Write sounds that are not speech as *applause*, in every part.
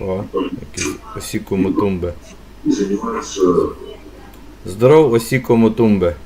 О, якісь Осіку Мутумбе. и занимаются Здоров, Осіко Мутумбе.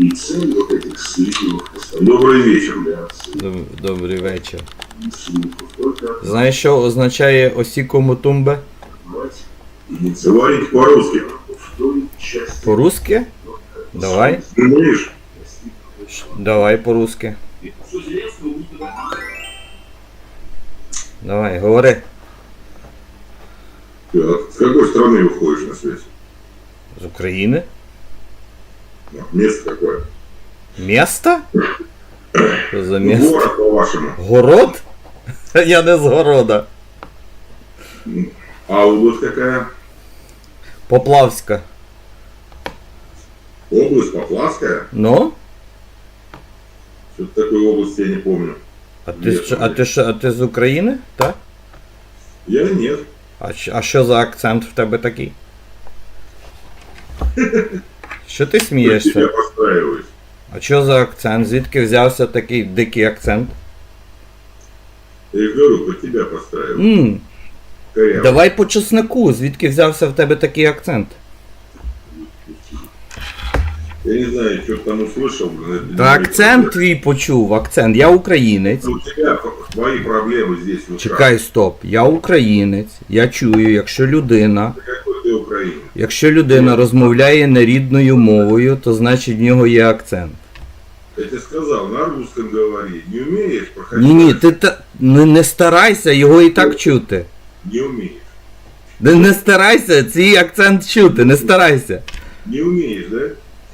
и цель вот этих слипов. Добрый вечер, блядь. Доб- Добрий вечір. Слипов только Знаєш, що означає Осіко Мутумбе? отбивать и не говорить по-русски. В той части. По-русски? Давай. Ты умеешь? Давай по-русски. Давай, говори. Ты от- с какой страны выходишь на связь? З України? Ну, Место какое? Місто? Що за місто? Город, по-вашему. Город? *laughs* Я не з города. А область какая? Поплавська. Область Поплавская? Ну? Что-то такой области я не помню. А ти, що- а ти, що- а ти з України? Так? Я нет. А, щ- а що за акцент в тебе такий? Що ти Я смієшся? А що за акцент? Звідки взявся такий дикий акцент? Я и говорю, под тебя постраиваюсь. Ммм, Коряво. давай по чеснику, звідки взявся в тебе такий акцент? Я не знаю, что ты там услышал. блин, Та акцент твій почув, акцент. Я українець. У тебя твои проблемы здесь в ушах. Чекай, стоп. Я українець. Я чую, якщо людина, Какой ты украинец? якщо людина розмовляє нерідною мовою, то значить в нього є акцент. Я тебе сказал, на русском говори. Не умеешь, проходи. Ні, ні, ти та не, не старайся, його і так чути. Не умеешь. Не, не старайся, цей акцент чути, не старайся. Не умеешь, да?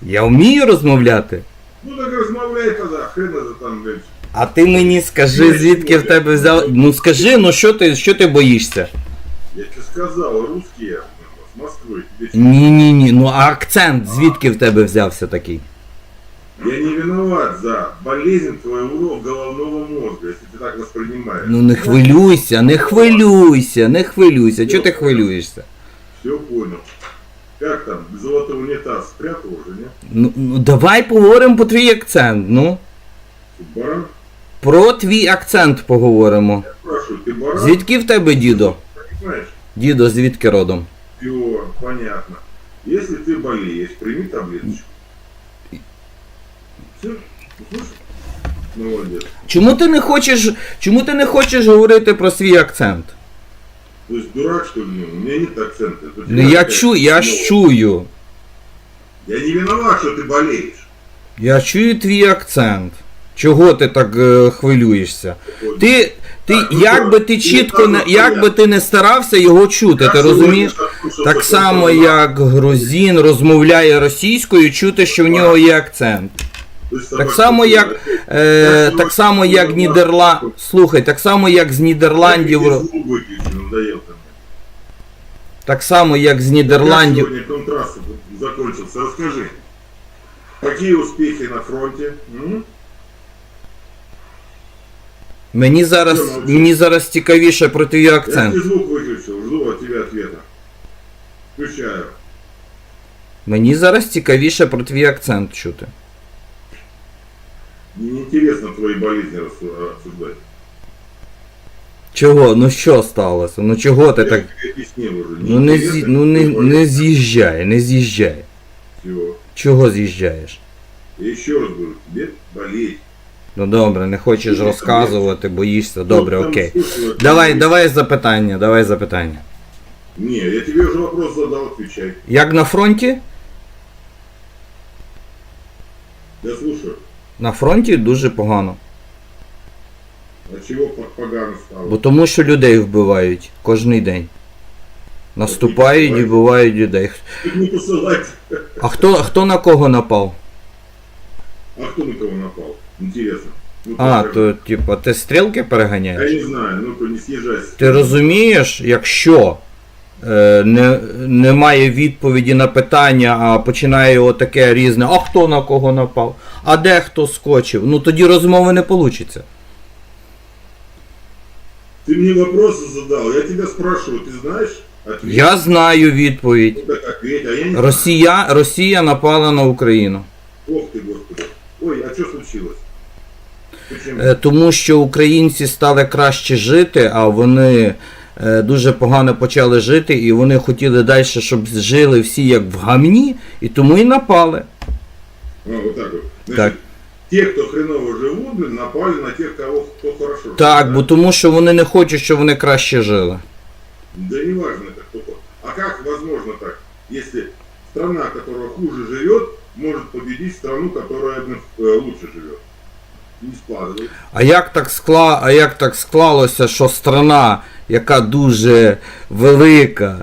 Я вмію розмовляти. Ну так размовляй тогда, хрен это там, блядь. А ти мені скажи, звідки в тебе взяв. Ну скажи, ну що ти, що ти боїшся? Я тебе сказал, русский я, с Москвы. Тебе чё? Ні, ні, ні. Ну а акцент звідки в тебе взявся такий? Я не виноват за болезнь твоего головного мозга, если ты так воспринимаешь. Ну не хвилюйся, не хвилюйся, не хвилюйся. Чого ти хвилюєшся? Все понял. Как там, золотой унитаз спрятал уже, не? Ну, ну давай поговоримо про твій акцент. Ну. Баран? Про твій акцент поговоримо. Я спрашиваю, ты баран? Звідки в тебе дідо? Понимаешь? Дідо, звідки родом? Все, понятно. Если ты болеешь, прими таблеточку. Все? Молодец. Чому ти не хочеш. Чому ти не хочеш говорити про свій акцент? То есть дурак, что ли? Ну, У меня нет акцента. Ну я чую, я ж чую. Я не виноват, что ты болеешь. Я чую твій акцент. Чого ти так е, хвилюєшся? Ти, ти, Так, ну як би ти ну, чітко не, так, як би ти не старався його чути, ти розумієш? Так само, як грузин розмовляє російською, чути, що в нього є акцент. То есть Так собака само, такая, як, е, так само, як Нідерланд... Слухай, так само, як з Нідерландів. Я ро- звук выключи, надоел ты мне. Так само, як з Как Нідерландів. сегодня контраст закончился? Расскажи. Какие успехи на фронте? М? Мені зараз, мені зараз цікавіше про твій Я акцент. тебе звук выключил, жду от тебя ответа. Включаю. Мені зараз цікавіше про твій акцент чути. Мне неинтересно твои болезни обсуждать. Чого? Ну що сталося? Ну чого ти Я так. тебе объяснил уже. Ну не, зі... ну, не, не з'їжджай, не з'їжджай. Все. Чого з'їжджаєш? Я еще раз говорю, тебе болеть. Ну добре, не хочеш розказувати, боїшся. Добре, там окей. слушаю, Давай, ты- давай запитання, давай запитання. Не, я тебе уже вопрос задал, отвечай. Як на фронті? Я слушаю. На фронті дуже погано. А чего по- погано стало? Бо тому що людей вбивають кожний день. Наступають і вбивають людей. Тут не посылать. А хто, хто на кого напав? А кто на кого напал? Интересно. Ну, А, то типа ти стрілки Я не знаю, ну-ка не съезжайся. Ти розумієш, якщо не, немає відповіді на питання, а починає отаке різне, а хто на кого напав, а де хто скочив, ну тоді розмови не вийде. Ты мне вопросы задал, я тебя спрашиваю, ты знаешь? Ответь. Я знаю відповідь. Ну, так ответь, а я не Росія, Росія напала на Україну. Ох ты, господи. Ой, А что случилось? Почему? Е, Тому що українці стали краще жити, а вони е, дуже погано почали жити, і вони хотіли далі, щоб жили всі як в гамні, і тому і напали. А, вот так вот. Значит, Так. те, кто хреново живут, блин, напали на тех, кого кто хорошо живет, Так, да? бо тому що вони не хочуть, щоб вони краще жили. Да не важно это кто. А как возможно так, если страна, которая хуже живет, может победить страну, которая блин, э, лучше живет? Не складывается. А як так скла... а як так склалося, що страна, яка дуже велика,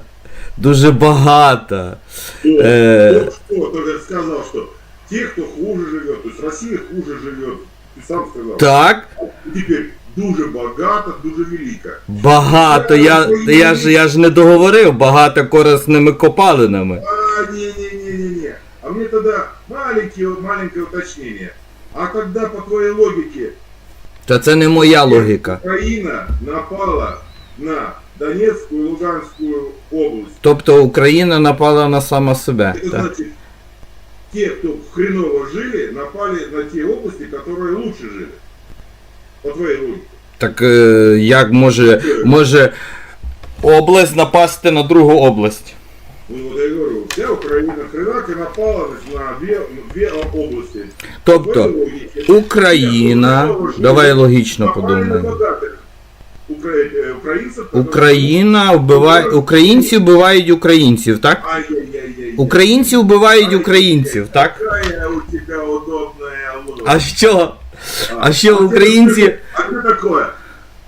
дуже багата, Кто, Э. кто, кто только сказал, что те, кто хуже живет, то есть Россия хуже живет, ты сам сказал. так, Теперь дуже багата, дуже велика. багато, я, я, ж, я ж не договорив, багато корисними копалинами. А, не-не-не-не-не. А мне тогда маленькие, маленькое уточнение. А когда, по твоей логике, Та це не моя логіка. Украина напала на Донецкую и Луганскую область, Тобто Україна напала на сама себе. это Так. значит, те, кто хреново жили, напали на те области, которые лучше жили. По твоей логике. Так е, як може, може область напасти на другу область? Ну вот я говорю, вся Украина хренак и напала значит, на две, на две области. По Тобто твоей логике, Україна, те, кто хреново жили, давай логічно напали на подумаємо. богатых укра- э, украинцев, которые- Україна вбиває українці вбивають українців, так? Ай-яй-яй-яй. Українці вбивають українців, так? Какая у тебя удобная ложь. А що? А що ты українці? скажи, А что такое?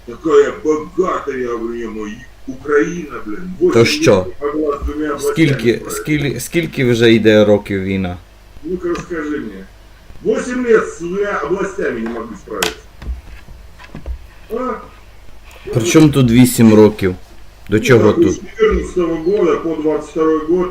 Такая богатая в нему Украина, блин. восемь То що? лет не могла с двумя областями Скільки, справиться. скільки, скільки вже йде років війна? Ну-ка расскажи мне. Восемь лет с двумя областями не могли справиться. А? При чому тут 8 років? До чого тут? С 14 года по 22 год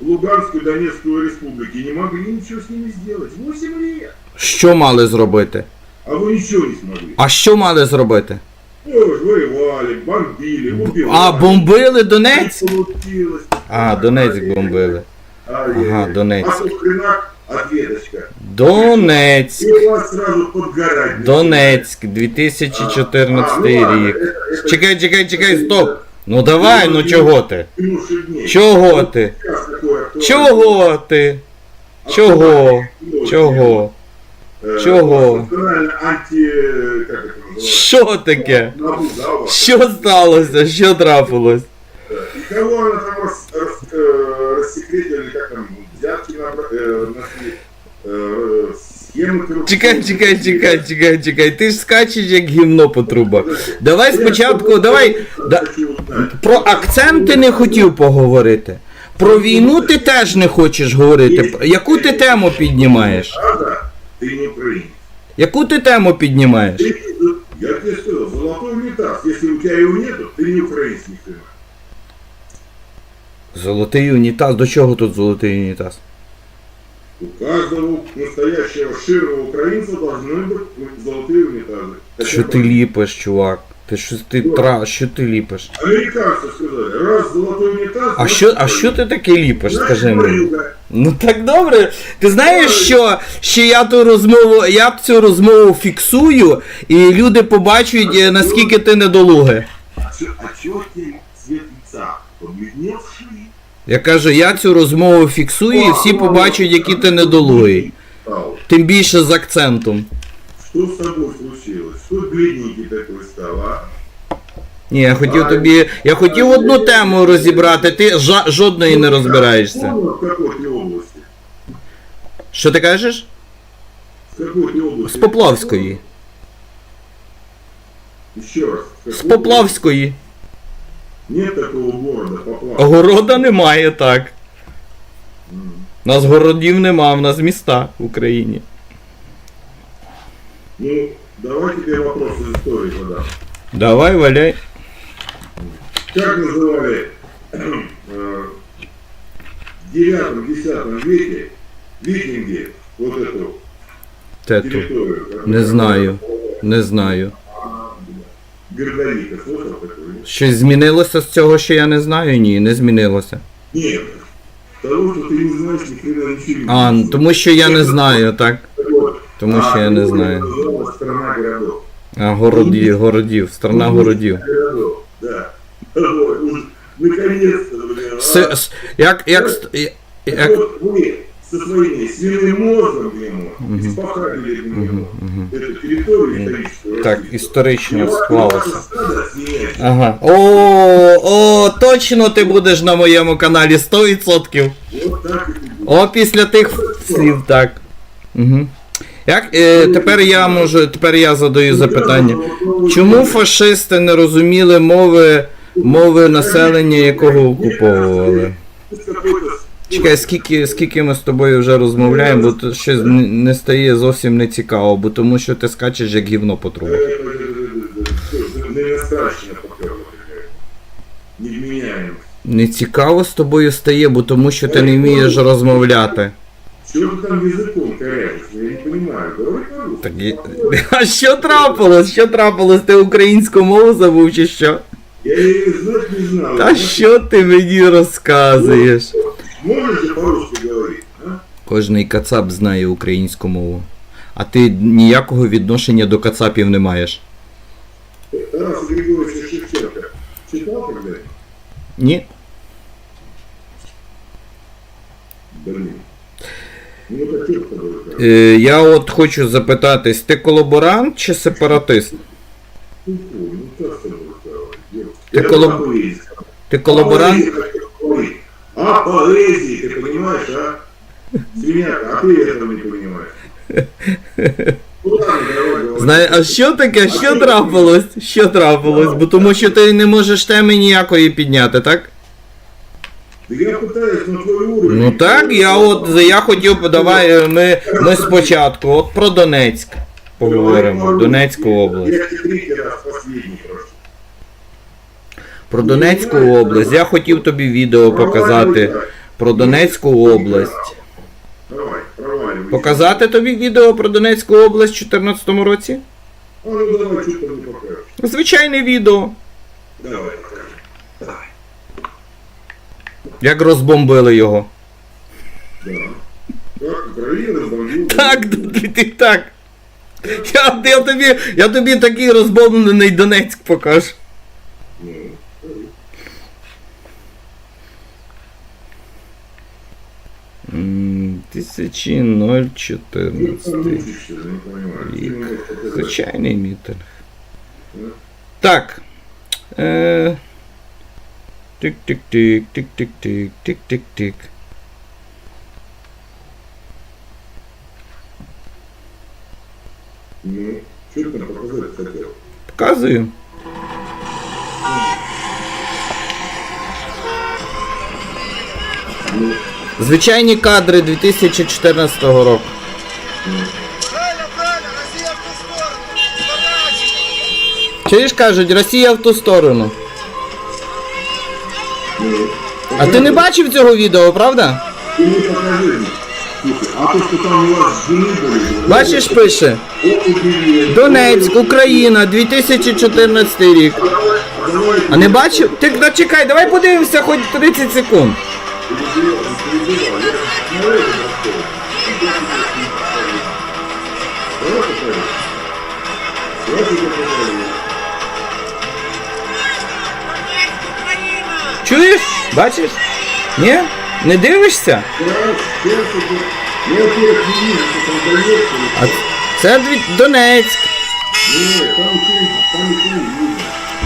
Луганскую и Донецкую республики не могли ничего с ними сделать. Восемь лет. Що мали зробити? А вы ничего не смогли. А що мали зробити? Ну, ж воевали, бомбили, убивали. А, бомбили Донець? Не получилось. А, Донецьк бомбили. Ай-яй-яй. Ага, Донецьк. А тут хренак, ответочка. Донецьк. И у вас сразу подгорать. Донецьк, 2014 А, ну ладно, рік. это- это Чекай, чекай, чекай, стоп. Ну давай, ну чого ти? минувшие дни. Чого ти? Сейчас такое актуальное. Чого ти? Чого? Актуальное. Чого? Э, Чого? Национально анти... Как это называется? Що таке? Набу, да, у вас? Що сталося? Що трапилось? И кого она там рас, Чекай, чекай, чекай, чекай, чекай. Ти ж скачеш як гімно по трубах. Давай спочатку, давай. Да, Хочу узнать. про акцент ти не хотів поговорити. Про війну ти теж не хочеш говорити. Яку ти тему піднімаєш? Правда? Ты не украинец. Яку ти тему піднімаєш? Ты, я тебе сказал, золотой унитаз. Если у тебя его нету, ты не украинец ни хрена. Золотий унітаз. До чого тут золотий унітаз? У каждого настоящего широго украинца должны быть золотые унитазы. Так Що я ти понял. ліпиш, чувак? Ти що ти тра, що ти ліпиш? Американцы сказали, раз золотой унитаз... А що, а що ти таке ліпиш, Значит, скажи мені? брюга. Ну так добре. Ти знаєш, що, що я ту розмову, я цю розмову фіксую, і люди побачать, е, наскільки ти недолуги. А чё, а чё Я кажу, я цю розмову фіксую, і всі побачать, які ти недолугий. Тим більше з акцентом. Что с тобой случилось? Что бледненький такой стал, а? Ні, я хотів тобі. Я хотів одну тему розібрати, ти жа- жодної не розбираєшся. В какой ты области? Що ти кажеш? Ты области? З Поплавської. Еще раз. З Поплавської. Нет такого города, Поплав. Города немає, так. М. У нас городів нема, в нас міста в Україні. Ну, давай теперь вопрос из истории задам. Давай, валяй. Как называли э, в 9-10 веке викинги вот эту Тету. территорию? которая- Не знаю. Не знаю. Гордовика, слышал такое? нет? Щось змінилося з цього, що я не знаю? Ні, не змінилося. Нет. Того, что ты не знаешь, ни хрена ничего не А, знаешь. тому що я не знаю, так. Так вот, Тому що я не знаю. называлась страна городов. А городі, городів, страна городів. Городов, да. Ой, уж Наконец-то, блин. а. С, с, як, як, ст- я- Так як, вот вы со своими свиным мозгом ему испахали ему эту территорию историческую. так, історично склалося. Ага. О, о, точно ти будеш на моєму каналі 100%. Вот так. О, після тих слів, так. Угу. Як, е, тепер я можу, тепер я задаю запитання. Чому фашисти не розуміли мови, мови населення, якого окуповували? Чекай, скільки, скільки ми з тобою вже розмовляємо, бо тут щось не, не стає зовсім не цікаво, бо тому що ти скачеш як гівно по трубах. Наверстащина поперла какая-то. Невменяемость. Не цікаво з тобою стає, бо тому що ти не вмієш розмовляти. Чего ты там языком корячишь? Я не. Говори по-русски. Так, і- *laughs* а що трапилось? Що трапилось? Ти українську мову забув чи що? Я знать не знал. Та що ти мені розказуєш? Можешь же по-русски говорить, а? Кожний кацап знає українську мову. А ти ніякого відношення до кацапів не маєш. Тарас Григорьевич Шевченко читал когда Ні? Блин. Ну это что с тобой? Тарас? Е, я от хочу запитатись, ти колаборант чи сепаратист? Ну, фу, ну что с тобой? Тарас? Ты Это коллаб- по поэзии. Ти колаборант? По поэзии хотел говорить. А поэзии, ты понимаешь, а? Свиняка, а ты этого не понимаешь. Ну ладно, давай, давай. Знає, а що таке? Що трапилось? Що трапилось? Бо тому що ти не можеш теми ніякої підняти, так? Да я пытаюсь на твой уровень. Ну так, я от я хотів, давай е, ми, ми спочатку, от про Донецьк поговоримо. Донецьку область. Я тебе третий раз последний прошу. про Донецьку область. Я хотів тобі відео показати про Донецьку область. Показати тобі відео про Донецьку область в 2014 році? Звичайне відео. Як розбомбили його. Так, ти, так. Я, тобі, я тобі такий розбомблений Донецьк покажу. 1014 рік. Звичайний мітинг. Так. Е, тик-тик-тик, тик-тик-тик, тик-тик-тик. Ну, что ты нам показать хотел? Показываю. Звичайні кадри 2014 року. Правильно, правильно, Россия в ту сторону. Сворачивай. Чуєш, кажуть, Росія в ту сторону. ну. А ти не бачив цього відео, правда? Ты мне покажи мне. Слушай, а то, что там у вас жены были, Бачиш, пише. вот удивили. Донецьк, Україна, 2014 рік. Давай, А не бачив? Ти ну, чекай, давай подивимося хоч 30 секунд. Чуєш? Бачиш? Ні? Не дивишся? А це Донецьк.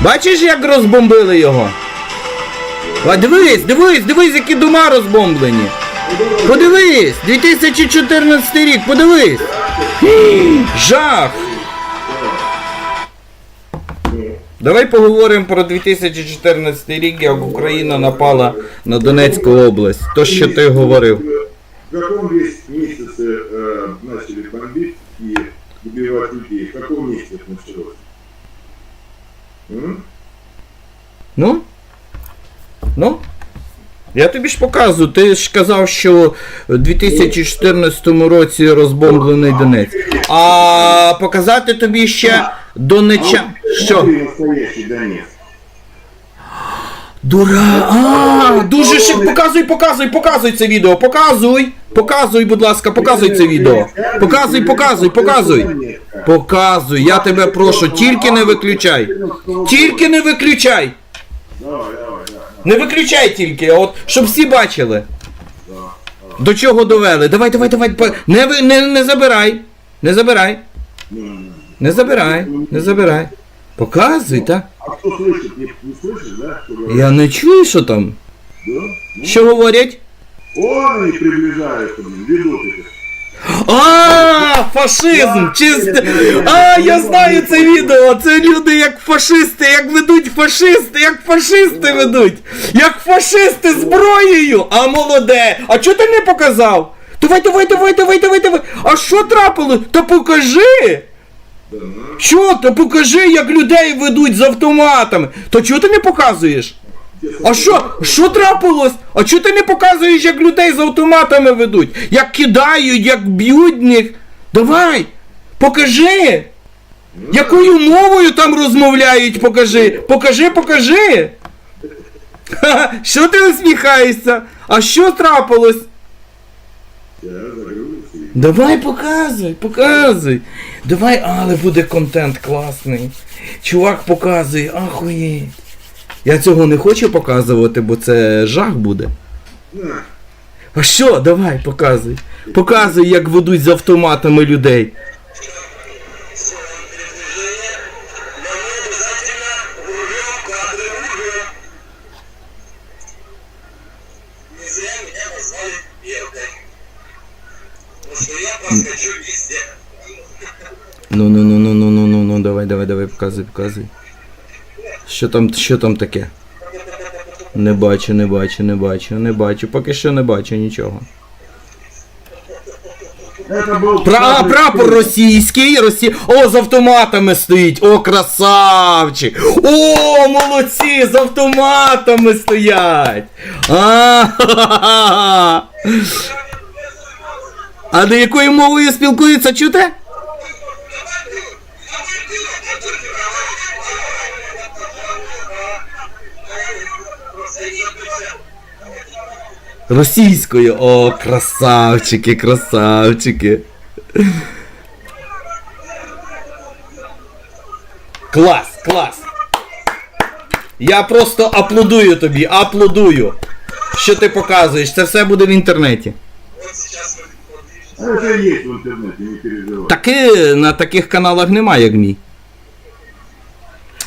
Бачиш, як розбомбили його? А дивись, дивись, дивись, які дома розбомблені. Подивись, 2014 рік, подивись. Хі, Жах. Давай поговоримо про 2014 рік, як Україна напала на Донецьку область. То, що ти говорив. В каком весь месяце э, начали бомбить и убивать людей? В каком месяце это началось? Ну? Ну? Я тобі ж показую, ти ж казав, що у 2014 році розбомблений Донець. А показати тобі ще Донеча. Що? Дура. А, дуже шик. Показуй, показуй, показуй це відео. Показуй. Показуй, будь ласка, показуй це відео. Показуй, показуй, показуй. Показуй, я тебе прошу, тільки не виключай. Тільки не виключай. Не виключай тільки, а от щоб всі бачили. До чого довели? Давай, давай, давай. Не, ви- не, не забирай. Не забирай. Не забирай. Не забирай. Показуй, так? А кто слышит? Не, не слышишь, да? Что говорят? Я не чую, що там. Да? Що говорять? Он они приближаются, блин, ведут их. А, фашизм! Чисте. А, я знаю це відео. Це люди як фашисти, як ведуть фашисти, як фашисти ведуть. Як фашисти зброєю. А молоде. А чого ти не показав? Давай, давай, давай, давай, давай, давай. А що трапилось? Та покажи. Що? Та покажи, як людей ведуть з автоматами. То чого ти не показуєш? А що? Що трапилось? А чого ти не показуєш, як людей з автоматами ведуть? Як кидають, як б'ють них? Давай! Покажи! Якою мовою там розмовляють, покажи! Покажи, покажи! Що ти усміхаєшся? А що трапилось? Давай показуй, показуй. Давай, але буде контент класний. Чувак показує, ахуєть. Я цього не хочу показувати, бо це жах буде. А що? Давай, показуй. Показуй, як ведуть з автоматами людей. Ну ну ну ну ну ну ну ну давай, давай, давай, показуй, показуй. Що там, що там таке? Не бачу, не бачу, не бачу, не бачу. Поки що не бачу нічого. Пра, прапор російський, росі... О, з автоматами стоїть. О, красавчик. О, молодці, з автоматами стоять. А, ха-ха-ха. а до якою мовою спілкуються, чути? Російською. О, красавчики, красавчики. Клас, клас. Я просто аплодую тобі, аплодую. Що ти показуєш? Це все буде в інтернеті. А Это есть в интернете, не переживай. Таки на таких каналах немає, як мій.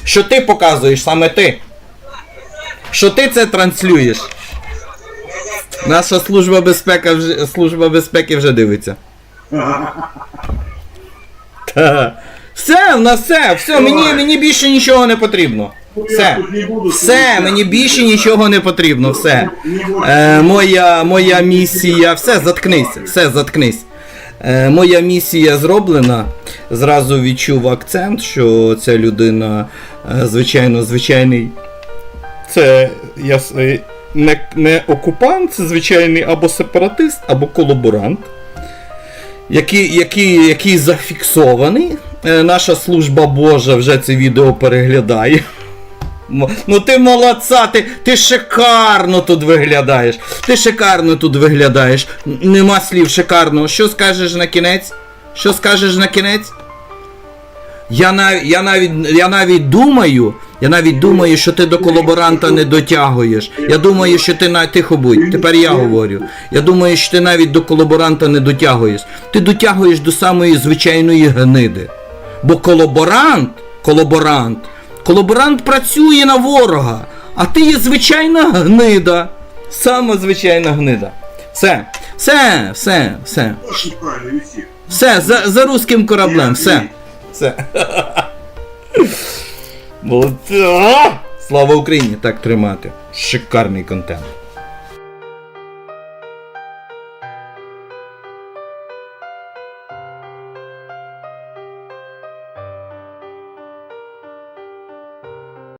Що ти показуєш, саме ти. Що ти це транслюєш. Наша служба безпеки вже, служба безпеки вже дивиться. Та. Все, в нас все, все, мені, мені більше нічого не потрібно. Все. Все, мені більше нічого не потрібно, все. Е, моя, моя місія. Все, заткнися, все, заткнись. Е, моя місія зроблена. Зразу відчув акцент, що ця людина, е, звичайно, звичайний. Це я е, не, не окупант, звичайний або сепаратист, або колаборант, який, який, який зафіксований. Е, наша служба Божа вже це відео переглядає. Ну ти молодца, ти, ти шикарно тут виглядаєш. Ти шикарно тут виглядаєш. Нема слів шикарно. Що скажеш на кінець? Що скажеш на кінець? Я, нав... я, навіть, я навіть думаю, я навіть думаю, що ти до колаборанта не дотягуєш. Я думаю, що ти на тихо будь. Тепер я говорю. Я думаю, що ти навіть до колаборанта не дотягуєш. Ти дотягуєш до самої звичайної гниди. Бо колаборант, колаборант, колаборант працює на ворога, а ти є звичайна гнида. Сама звичайна гнида. Все, все, все, все. Все, за, за русським кораблем, все. Все. Молодця! Слава Україні! Так тримати. Шикарний контент.